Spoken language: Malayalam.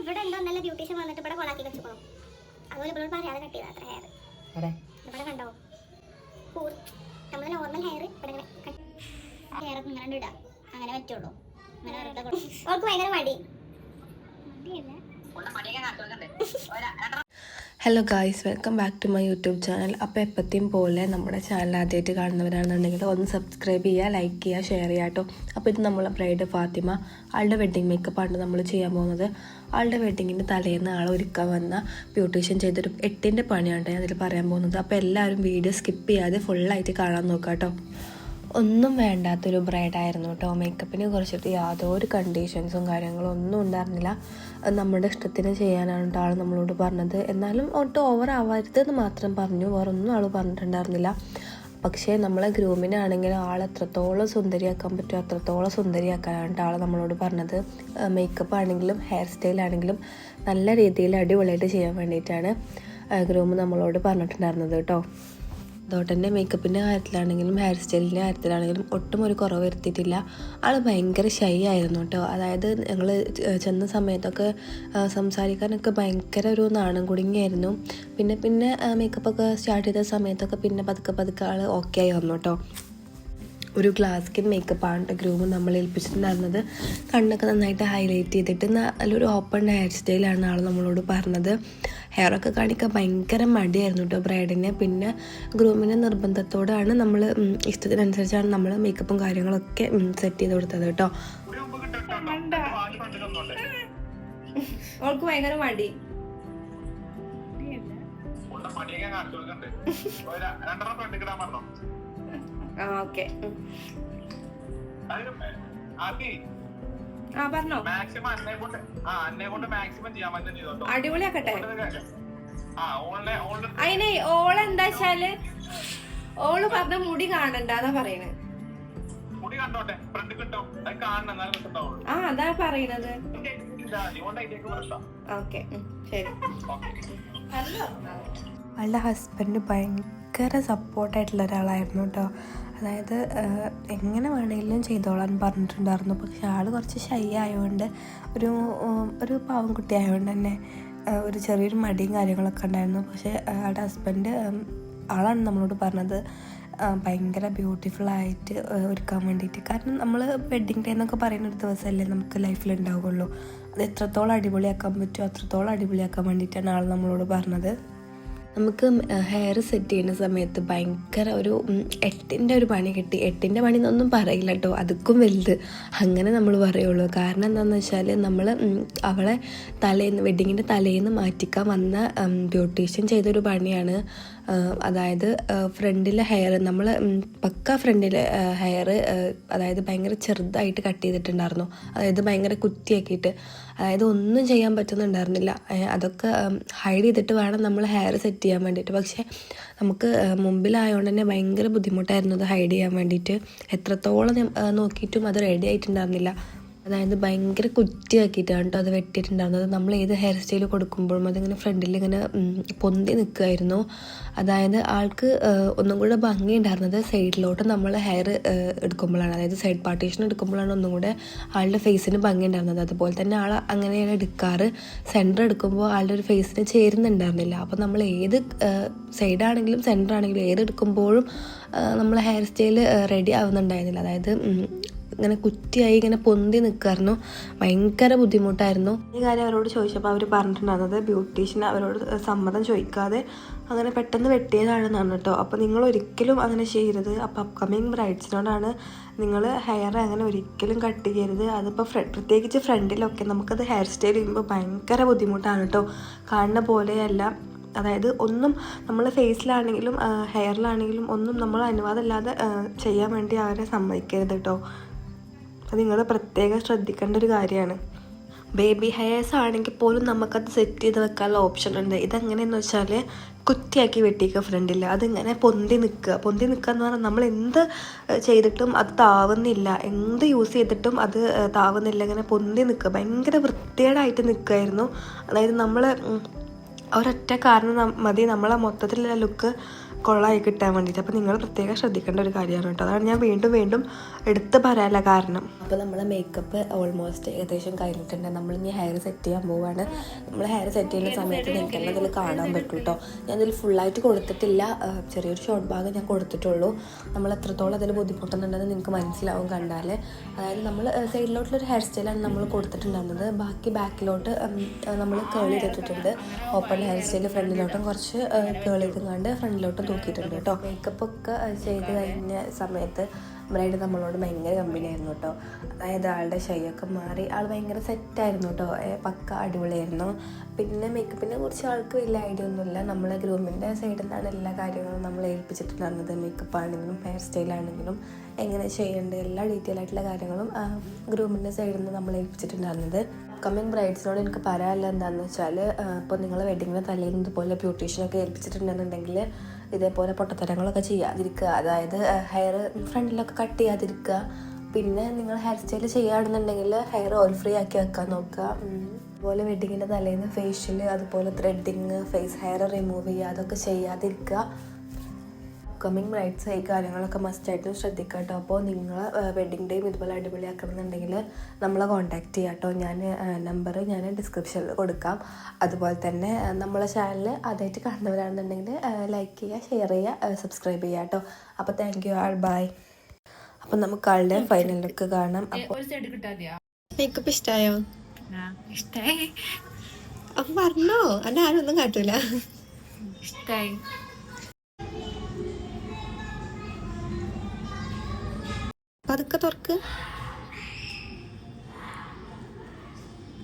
ഇവിടെ എന്തോ നല്ല ബ്യൂട്ടീഷ്യൻ വന്നിട്ട് ഇവിടെ കൊളാക്കി വെച്ചോളും അതുപോലെ ഇവിടെ പറയാതെ കട്ട് ചെയ്താൽ അത്ര ഹെയർ ഇവിടെ കണ്ടോ? നമ്മൾ നോർമൽ ഹെയർ ഇവിടെ ഹെയർ ഒക്കെ ഇങ്ങനെ ഇടാം. അങ്ങനെ പറ്റുള്ളൂ. അങ്ങനെ ഭയങ്കര മടി. മടിയല്ല? Hello guys welcome back to my YouTube channel അപ്പോൾ എപ്പോഴത്തെയും പോലെ നമ്മുടെ ചാനൽ ആദ്യമായിട്ട് കാണുന്നവരാണെന്നുണ്ടെങ്കിൽ ഒന്ന് സബ്സ്ക്രൈബ് ചെയ്യുക ലൈക്ക് ചെയ്യുക ഷെയർ ചെയ്യുക കേട്ടോ അപ്പോൾ ഇത് നമ്മളെ ബ്രൈഡ് ഫാത്തിമ. ആളുടെ വെഡ്ഡിങ് മേക്കപ്പാണ് നമ്മൾ ചെയ്യാൻ പോകുന്നത്. ആളുടെ വെഡ്ഡിങ്ങിന്റെ തലേന്ന് ആൾ ഒരുക്കാൻ വന്ന ബ്യൂട്ടീഷ്യൻ ചെയ്തൊരു എട്ടിന്റെ പണിയാണ് ഞാൻ അതിൽ പറയാൻ പോകുന്നത്. അപ്പോൾ എല്ലാവരും വീഡിയോ സ്കിപ്പ് ചെയ്യാതെ ഫുള്ളായിട്ട് കാണാൻ നോക്കാം കേട്ടോ ഒന്നും വേണ്ടാത്തൊരു ബ്രൈഡായിരുന്നു കേട്ടോ മേക്കപ്പിനെ കുറിച്ചിട്ട് യാതൊരു കണ്ടീഷൻസും കാര്യങ്ങളും ഒന്നും ഉണ്ടായിരുന്നില്ല. നമ്മുടെ ഇഷ്ടത്തിന് ചെയ്യാനാണ് കേട്ടോ ആൾ നമ്മളോട് പറഞ്ഞത്. എന്നാലും ഒട്ടും ഓവർ ആവരുതെന്ന് മാത്രം പറഞ്ഞു. വേറെ ഒന്നും ആൾ പറഞ്ഞിട്ടുണ്ടായിരുന്നില്ല. പക്ഷേ നമ്മളെ ഗ്രൂമിനാണെങ്കിൽ ആൾ എത്രത്തോളം സുന്ദരിയാക്കാൻ പറ്റുമോ അത്രത്തോളം സുന്ദരിയാക്കാനാണ് ആൾ നമ്മളോട് പറഞ്ഞത്. മേക്കപ്പ് ആണെങ്കിലും ഹെയർ സ്റ്റൈൽ ആണെങ്കിലും നല്ല രീതിയിൽ അടിപൊളിയായിട്ട് ചെയ്യാൻ വേണ്ടിയിട്ടാണ് ഗ്രൂം നമ്മളോട് പറഞ്ഞിട്ടുണ്ടായിരുന്നത് കേട്ടോ തന്നെ മേക്കപ്പിന്റെ കാര്യത്തിലാണെങ്കിലും ഹെയർ സ്റ്റൈലിന്റെ കാര്യത്തിലാണെങ്കിലും ഒട്ടും ഒരു കുറവ് വരുത്തിയിട്ടില്ല. ആൾ ഭയങ്കര ഷൈ ആയിരുന്നു കേട്ടോ അതായത് ഞങ്ങൾ ചെന്ന സമയത്തൊക്കെ സംസാരിക്കാനൊക്കെ ഭയങ്കര ഒരു നാണം കുടുങ്ങിയായിരുന്നു. പിന്നെ പിന്നെ മേക്കപ്പൊക്കെ സ്റ്റാർട്ട് ചെയ്ത സമയത്തൊക്കെ പിന്നെ പതുക്കെ പതുക്കെ ആൾ ഓക്കെ ആയി വന്നു കേട്ടോ ഒരു ക്ലാസിക്കൽ സ്കിൻ മേക്കപ്പാണ് ഗ്രൂമ് നമ്മൾ ഏൽപ്പിച്ചിട്ടുണ്ടായിരുന്നത് കണ്ണൊക്കെ നന്നായിട്ട് ഹൈലൈറ്റ് ചെയ്തിട്ട് നല്ലൊരു ഓപ്പൺ ഹെയർ സ്റ്റൈലാണ് ആൾ നമ്മളോട് പറഞ്ഞത്. ഹെയറൊക്കെ കാണിക്കാൻ ഭയങ്കര മടിയായിരുന്നു കേട്ടോ ബ്രൈഡിനെ. പിന്നെ ഗ്രൂമിന്റെ നിർബന്ധത്തോടാണ് നമ്മൾ ഇഷ്ടത്തിനനുസരിച്ചാണ് നമ്മൾ മേക്കപ്പും കാര്യങ്ങളൊക്കെ സെറ്റ് ചെയ്ത് കൊടുത്തത് കേട്ടോ അവൾക്ക് ഭയങ്കര മടി. രണ്ടെണ്ണം ഫ്രണ്ടിക്കിടാൻ പറഞ്ഞോ? ആ ഓക്കെ. അതിന് ആ പറഞ്ഞോ. മാക്സിമം അന്നെ കൊണ്ട് ആ അന്നെ കൊണ്ട് മാക്സിമം ചെയ്യാൻ പറ്റും ചെയ്തോട്ടോ. അടിപൊളിയാക്കട്ടെ. ആ ഓൾ എന്താ അതിനെ വെച്ചാൽ ഓൾ പറഞ്ഞ മുടി കാണണ്ട പറയണേ. ആ അതാ പറയണത്. ഓക്കെ ശരി. ഓക്കെ. ആളുടെ ഹസ്ബൻഡ് ഭയങ്കര സപ്പോർട്ടായിട്ടുള്ള ഒരാളായിരുന്നു കേട്ടോ അതായത് എങ്ങനെ വേണമെങ്കിലും ചെയ്തോളാൻ പറഞ്ഞിട്ടുണ്ടായിരുന്നു. പക്ഷെ ആൾ കുറച്ച് ഷൈ ആയതുകൊണ്ട് ഒരു ഒരു പാവം കുട്ടി ആയതുകൊണ്ട് തന്നെ ഒരു ചെറിയൊരു മടിയും കാര്യങ്ങളൊക്കെ ഉണ്ടായിരുന്നു. പക്ഷേ ആളുടെ ഹസ്ബൻഡ് ആളാണ് നമ്മളോട് പറഞ്ഞത് ഭയങ്കര ബ്യൂട്ടിഫുൾ ആയിട്ട് ഒരുക്കാൻ വേണ്ടിയിട്ട്. കാരണം നമ്മൾ വെഡ്ഡിങ് ഡേ എന്നൊക്കെ പറയുന്ന ഒരു ദിവസമല്ലേ നമുക്ക് ലൈഫിൽ ഉണ്ടാവുകയുള്ളൂ അത് എത്രത്തോളം അടിപൊളിയാക്കാൻ പറ്റുമോ അത്രത്തോളം അടിപൊളിയാക്കാൻ വേണ്ടിയിട്ടാണ് ആൾ നമ്മളോട് പറഞ്ഞത്. നമുക്ക് ഹെയർ സെറ്റ് ചെയ്യുന്ന സമയത്ത് ഭയങ്കര ഒരു എട്ടിന്റെ ഒരു പണി കിട്ടി. എട്ടിന്റെ പണി എന്നൊന്നും പറയില്ല കേട്ടോ അതുക്കും വലുത്. അങ്ങനെ നമ്മൾ പറയുള്ളൂ. കാരണം എന്താണെന്ന് വെച്ചാൽ നമ്മൾ അവളെ തലേന്ന് വെഡ്ഡിങ്ങിന്റെ തലേന്ന് മാറ്റിക്കാൻ വന്ന ബ്യൂട്ടീഷ്യൻ ചെയ്തൊരു പണിയാണ് അതായത് ഫ്രണ്ടിലെ ഹെയർ നമ്മൾ പക്ക ഫ്രണ്ടിലെ ഹെയർ അതായത് ഭയങ്കര ചെറുതായിട്ട് കട്ട് ചെയ്തിട്ടുണ്ടായിരുന്നു. അതായത് ഭയങ്കര കുത്തിയാക്കിയിട്ട്. അതായത് ഒന്നും ചെയ്യാൻ പറ്റുന്നുണ്ടായിരുന്നില്ല. അതൊക്കെ ഹൈഡ് ചെയ്തിട്ട് വേണം നമ്മൾ ഹെയർ സെറ്റ് ചെയ്യാൻ വേണ്ടിയിട്ട്. പക്ഷേ നമുക്ക് മുമ്പിലായതുകൊണ്ട് തന്നെ ഭയങ്കര ബുദ്ധിമുട്ടായിരുന്നു അത് ഹൈഡ് ചെയ്യാൻ വേണ്ടിയിട്ട്. എത്രത്തോളം നോക്കിയിട്ടും അത് റെഡി ആയിട്ടുണ്ടായിരുന്നില്ല. അതായത് ഭയങ്കര കുറ്റിയാക്കിയിട്ടാണ് കേട്ടോ അത് വെട്ടിയിട്ടുണ്ടായിരുന്നത് നമ്മൾ ഏത് ഹെയർ സ്റ്റൈൽ കൊടുക്കുമ്പോഴും അതിങ്ങനെ ഫ്രണ്ടിൽ ഇങ്ങനെ പൊന്തി നിൽക്കുമായിരുന്നു അതായത് ആൾക്ക് ഒന്നും കൂടെ ഭംഗി ഉണ്ടായിരുന്നത് സൈഡിലോട്ട് നമ്മൾ ഹെയർ എടുക്കുമ്പോഴാണ്. അതായത് സൈഡ് പാർട്ടീഷൻ എടുക്കുമ്പോഴാണ് ഒന്നും കൂടെ ആളുടെ ഫേസിന് ഭംഗി ഉണ്ടായിരുന്നത് അതുപോലെ തന്നെ ആൾ അങ്ങനെയാണ് എടുക്കാറ്. സെന്റർ എടുക്കുമ്പോൾ ആളുടെ ഒരു ഫേസിന് ചേരുന്നുണ്ടായിരുന്നില്ല. അപ്പോൾ നമ്മൾ ഏത് സൈഡാണെങ്കിലും സെന്റർ ആണെങ്കിലും ഏത് എടുക്കുമ്പോഴും നമ്മൾ ഹെയർ സ്റ്റൈൽ റെഡി ആവുന്നുണ്ടായിരുന്നില്ല. അതായത് ഇങ്ങനെ കുറ്റിയായി ഇങ്ങനെ പൊന്തി നിൽക്കായിരുന്നു ഭയങ്കര ബുദ്ധിമുട്ടായിരുന്നു. ഈ കാര്യം അവരോട് ചോദിച്ചപ്പോൾ അവർ പറഞ്ഞിട്ടുണ്ടായിരുന്നത് ബ്യൂട്ടീഷ്യൻ അവരോട് സമ്മതം ചോദിക്കാതെ അങ്ങനെ പെട്ടെന്ന് വെട്ടിയതാണെന്നാണ് കേട്ടോ. അപ്പോൾ നിങ്ങൾ ഒരിക്കലും അങ്ങനെ ചെയ്യരുത്. അപ്പോൾ അപ്കമിങ് ബ്രൈഡ്സിനോടാണ് നിങ്ങൾ ഹെയർ അങ്ങനെ ഒരിക്കലും കട്ട് ചെയ്യരുത്. അതിപ്പോൾ പ്രത്യേകിച്ച് ഫ്രണ്ടിലൊക്കെ നമുക്കത് ഹെയർ സ്റ്റൈൽ ചെയ്യുമ്പോൾ ഭയങ്കര ബുദ്ധിമുട്ടാണ് കേട്ടോ. കാണുന്ന പോലെയല്ല. അതായത് ഒന്നും നമ്മൾ ഫേസിലാണെങ്കിലും ഹെയറിലാണെങ്കിലും ഒന്നും നമ്മൾ അനുവാദമില്ലാതെ ചെയ്യാൻ വേണ്ടി അവരെ സമ്മതിക്കരുത് കേട്ടോ. അത് നിങ്ങൾ പ്രത്യേകം ശ്രദ്ധിക്കേണ്ട ഒരു കാര്യമാണ്. ബേബി ഹെയേഴ്സ് ആണെങ്കിൽ പോലും നമുക്കത് സെറ്റ് ചെയ്ത് വെക്കാനുള്ള ഓപ്ഷൻ ഉണ്ട്. ഇതെങ്ങനെയെന്ന് വെച്ചാൽ കുറ്റിയാക്കി വെട്ടിക്കുക ഫ്രണ്ടിൽ അതിങ്ങനെ പൊന്തി നിൽക്കുക. പൊന്തി നിൽക്കുക എന്ന് പറഞ്ഞാൽ നമ്മൾ എന്ത് ചെയ്തിട്ടും അത് താവുന്നില്ല. എന്ത് യൂസ് ചെയ്തിട്ടും അത് താവുന്നില്ല. ഇങ്ങനെ പൊന്തി നിൽക്കുക. ഭയങ്കര വൃത്തികേടായിട്ട് നിൽക്കുമായിരുന്നു അതായത് നമ്മൾ ഒരൊറ്റ കാരണം മതി. നമ്മളെ മൊത്തത്തിലുള്ള ലുക്ക് കൊള്ളായി കിട്ടാൻ വേണ്ടിയിട്ട്. അപ്പോൾ നിങ്ങൾ പ്രത്യേകം ശ്രദ്ധിക്കേണ്ട ഒരു കാര്യമാണ് കേട്ടോ. അതാണ് ഞാൻ വീണ്ടും വീണ്ടും എടുത്ത് പറയാനുള്ള കാരണം. അപ്പോൾ നമ്മളെ മേക്കപ്പ് ഓൾമോസ്റ്റ് ഏകദേശം കഴിഞ്ഞിട്ടുണ്ട്. നമ്മൾ ഇനി ഹെയർ സെറ്റ് ചെയ്യാൻ പോവാണ്. നമ്മൾ ഹെയർ സെറ്റ് ചെയ്യുന്ന സമയത്ത് നിങ്ങൾക്ക് തന്നെ അതിൽ കാണാൻ പറ്റും കേട്ടോ. ഞാൻ ഇതിൽ ഫുള്ളായിട്ട് കൊടുത്തിട്ടില്ല. ചെറിയൊരു ഷോർട്ട് ഭാഗം ഞാൻ കൊടുത്തിട്ടുള്ളൂ. നമ്മൾ എത്രത്തോളം അതിൽ ബുദ്ധിമുട്ടുന്നുണ്ടെന്ന് നിങ്ങൾക്ക് മനസ്സിലാവും കണ്ടാൽ അതായത് നമ്മൾ സൈഡിലോട്ടുള്ളൊരു ഹെയർ സ്റ്റൈലാണ് നമ്മൾ കൊടുത്തിട്ടുണ്ടായിരുന്നത്. ബാക്കി ബാക്കിലോട്ട് നമ്മൾ കേൾ ചെയ്തിട്ടുണ്ട് ഓപ്പൺ ഹെയർ സ്റ്റൈൽ ഫ്രണ്ടിലോട്ടും കുറച്ച് കേൾ ചെയ്തുകൊണ്ട് ഫ്രണ്ടിലോട്ടും തൂക്കിയിട്ടുണ്ട് കേട്ടോ. മേക്കപ്പ് ഒക്കെ ആ, ചെയ്ത് കഴിഞ്ഞ സമയത്ത് ബ്രൈഡ് നമ്മളോട് ഭയങ്കര കമ്പനി ആയിരുന്നു കേട്ടോ. അതായത് ആളുടെ ഷൈയൊക്കെ മാറി ആൾ ഭയങ്കര സെറ്റായിരുന്നു കേട്ടോ. പക്ക അടിപൊളിയായിരുന്നു. പിന്നെ മേക്കപ്പിനെ കുറിച്ച് ആൾക്ക് വലിയ ഐഡിയ ഒന്നുമില്ല. നമ്മളെ ഗ്രൂമിന്റെ സൈഡിൽ നിന്നാണ് എല്ലാ കാര്യങ്ങളും നമ്മൾ ഏൽപ്പിച്ചിട്ടുണ്ടായിരുന്നത്. മേക്കപ്പ് ആണെങ്കിലും ഹെയർ സ്റ്റൈൽ ആണെങ്കിലും എങ്ങനെ ചെയ്യേണ്ടത് എല്ലാ ഡീറ്റെയിൽ ആയിട്ടുള്ള കാര്യങ്ങളും ഗ്രൂമിന്റെ സൈഡിൽ നിന്ന് നമ്മൾ ഏൽപ്പിച്ചിട്ടുണ്ടായിരുന്നത്. കമ്മിങ് ബ്രൈഡ്സിനോട് എനിക്ക് പറയാനുള്ള എന്താണെന്ന് വെച്ചാൽ ഇപ്പോൾ നിങ്ങൾ വെഡിങ്ങിന് തലേന്ന് ഇതുപോലെ ബ്യൂട്ടീഷ്യനൊക്കെ ഏൽപ്പിച്ചിട്ടുണ്ടെന്നുണ്ടെങ്കിൽ ഇതേപോലെ പൊട്ടത്തരങ്ങളൊക്കെ ചെയ്യാതിരിക്കുക. അതായത് ഹെയർ ഫ്രണ്ടിലൊക്കെ കട്ട് ചെയ്യാതിരിക്കുക. പിന്നെ നിങ്ങൾ ഹെയർ സ്റ്റൈൽ ചെയ്യുകയാണെന്നുണ്ടെങ്കിൽ ഹെയർ ഓയിൽ ഫ്രീ ആക്കി വെക്കാൻ നോക്കുക. അതുപോലെ വെഡിങ്ങിന്റെ തലേന്ന് ഫേഷ്യൽ അതുപോലെ ത്രെഡിങ് ഫേസ് ഹെയർ റിമൂവ് ചെയ്യുക അതൊക്കെ ചെയ്യാതിരിക്കുക. അപ്കമിങ് ബ്രൈഡ്സ് ഈ കാര്യങ്ങളൊക്കെ മസ്റ്റായിട്ടും ശ്രദ്ധിക്കുക കേട്ടോ അപ്പോൾ നിങ്ങൾ വെഡിങ് ഡേയും ഇതുപോലെ അടിപൊളിയാക്കണമെന്നുണ്ടെങ്കിൽ നമ്മളെ കോൺടാക്റ്റ് ചെയ്യാം കേട്ടോ ഞാൻ നമ്പർ ഞാൻ ഡിസ്ക്രിപ്ഷനിൽ കൊടുക്കാം. അതുപോലെ തന്നെ നമ്മളെ ചാനൽ അതായിട്ട് കാണുന്നവരാണെന്നുണ്ടെങ്കിൽ ലൈക്ക് ചെയ്യുക ഷെയർ ചെയ്യുക സബ്സ്ക്രൈബ് ചെയ്യുക കേട്ടോ അപ്പോൾ താങ്ക് യു ആൾ ബൈ അപ്പോൾ നമുക്ക് ആളുടെ ഫൈനൽ ലുക്ക് കാണാം. മേക്കപ്പ് ഇഷ്ടമായോ ഇഷ്ടായി. അപ്പം പറഞ്ഞോ. അല്ല ആരും ഒന്നും കാട്ടൂല. ഇഷ്ടായി. പതുക്കെ തുറക്ക്.